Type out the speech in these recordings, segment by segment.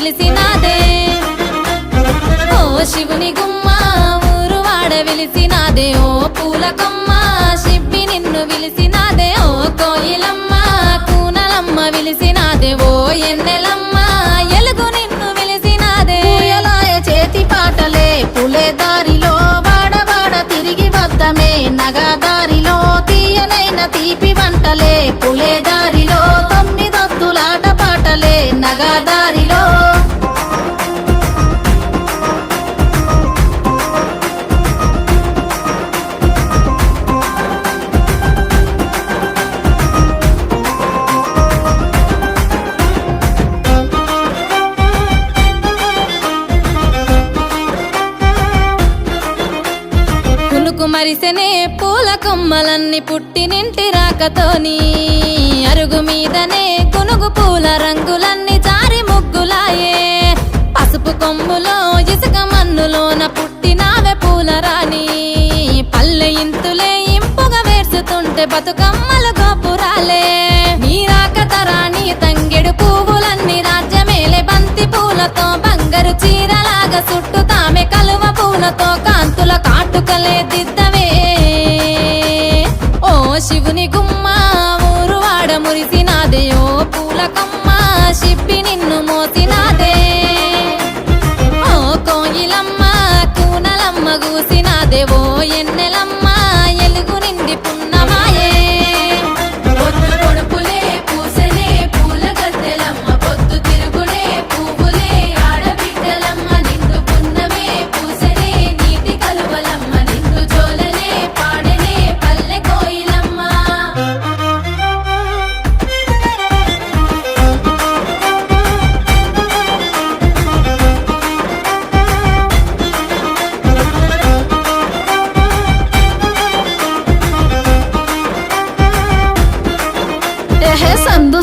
విలిసినాదే ఓ శివుని గుమ్మ ఊరు వాడ విలిసినాదే. ఓ పూల కొమ్మ శిప్పి నిన్ను విలిసినాదే. ఓ కోయిలమ్మ కూనలమ్మ విలిసినాదే. ఓ ఎన్నెలమ్మ మరిసెనే పూల కొమ్మలన్నీ పుట్టినింటి రాకతోని అరుగు మీదనే కునుగు పూల రంగులన్నీ జారి ముగ్గులాయే. పసుపు కొమ్ములో ఇసుక మన్నులోన పుట్టినావే పూల రాణి. పల్లె ఇంతులే ఇంపుగా వేర్చుతుంటే బతుకమ్మలు గోపురాలే. నీ రాకతరాని తంగెడు పువ్వులన్నీ రాజ్యమేలే. బంతి పూలతో బంగారు చీరలాగా చుట్టూ తామె కలువ పూలతో కాంతుల కాటుకలే దిద్ద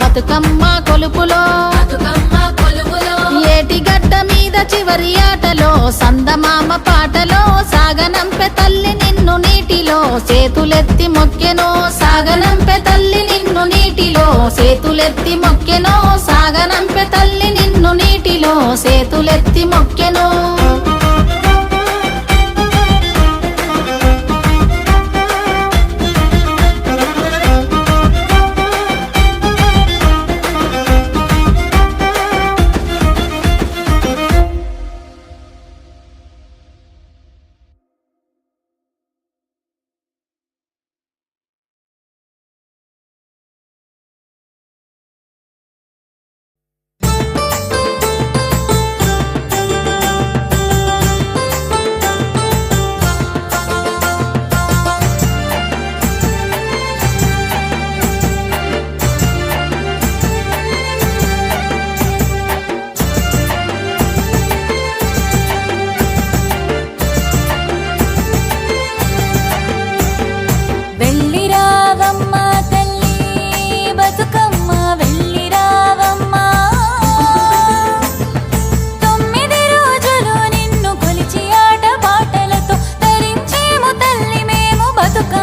బతుకమ్మ కొలుపులో. ఏటి గడ్డ మీద చివరి ఆటలో సందమామ పాటలో సాగనంపె తల్లి నిన్ను నీటిలో చేతులెత్తి మొక్కెనో. とか